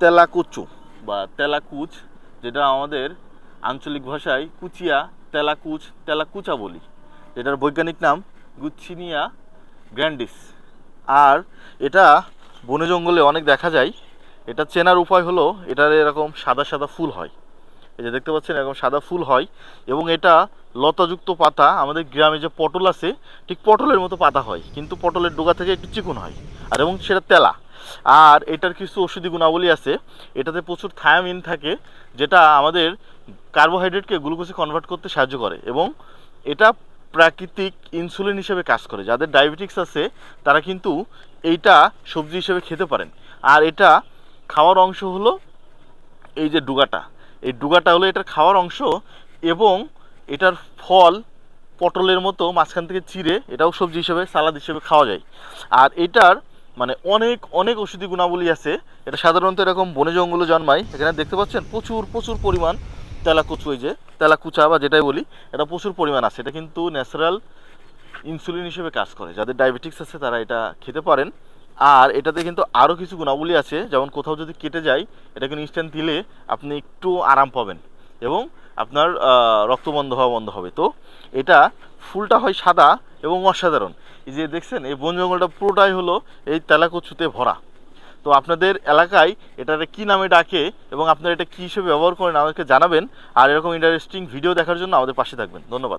তেলাকুচু বা তেলাকুচ, যেটা আমাদের আঞ্চলিক ভাষায় কুচিয়া তেলাকুচ, তেলাকুচা বলি। এটার বৈজ্ঞানিক নাম গুচ্ছিনিয়া গ্র্যান্ডিস। আর এটা বনে জঙ্গলে অনেক দেখা যায়। এটা চেনার উপায় হলো এটার এরকম সাদা সাদা ফুল হয়। এই যে দেখতে পাচ্ছেন, এরকম সাদা ফুল হয় এবং এটা লতাযুক্ত পাতা। আমাদের গ্রামে যে পটল আছে, ঠিক পটলের মতো পাতা হয়। কিন্তু পটলের ডোগা থেকে একটু চিকুন হয়। আর এবং সেটা তেলা। আর এটার কিছু ওষুধি গুণাবলী আছে। এটাতে প্রচুর থায়ামিন থাকে, যেটা আমাদের কার্বোহাইড্রেটকে গ্লুকোজে কনভার্ট করতে সাহায্য করে এবং এটা প্রাকৃতিক ইনসুলিন হিসেবে কাজ করে। যাদের ডায়াবেটিক্স আছে, তারা কিন্তু এইটা সবজি হিসেবে খেতে পারেন। আর এটা খাওয়ার অংশ হলো এই যে ডুগাটা। এই ডুগাটা হলো এটার খাওয়ার অংশ এবং এটার ফল পটলের মতো মাঝখান থেকে চিড়ে এটাও সবজি হিসেবে, সালাদ হিসেবে খাওয়া যায়। আর এটার মানে অনেক অনেক ওষুধি গুণাবলী আছে। এটা সাধারণত এরকম বনে জঙ্গলে জন্মায়। এখানে দেখতে পাচ্ছেন প্রচুর প্রচুর পরিমাণ তেলাকুচু এই যে, তেলাকুচা বা যেটাই বলি, এটা প্রচুর পরিমাণ আছে। এটা কিন্তু ন্যাচারাল ইনসুলিন হিসেবে কাজ করে। যাদের ডায়াবেটিক্স আছে, তারা এটা খেতে পারেন। আর এটাতে কিন্তু আরও কিছু গুণাবলী আছে। যেমন কোথাও যদি কেটে যায়, এটা কিন্তু ইনস্ট্যান্ট দিলে আপনি একটু আরাম পাবেন এবং আপনার রক্ত বন্ধ হওয়া বন্ধ হবে। তো এটা ফুলটা হয় সাদা এবং অসাধারণ। এই যে দেখছেন, এই বন জঙ্গলটা পুরোটাই হলো এই তেলাকুচুতে ভরা। তো আপনাদের এলাকায় এটাকে কি নামে ডাকে এবং আপনারা এটা কী হিসেবে ব্যবহার করেন আমাদেরকে জানাবেন। আর এরকম ইন্টারেস্টিং ভিডিও দেখার জন্য আমাদের পাশে থাকবেন। ধন্যবাদ।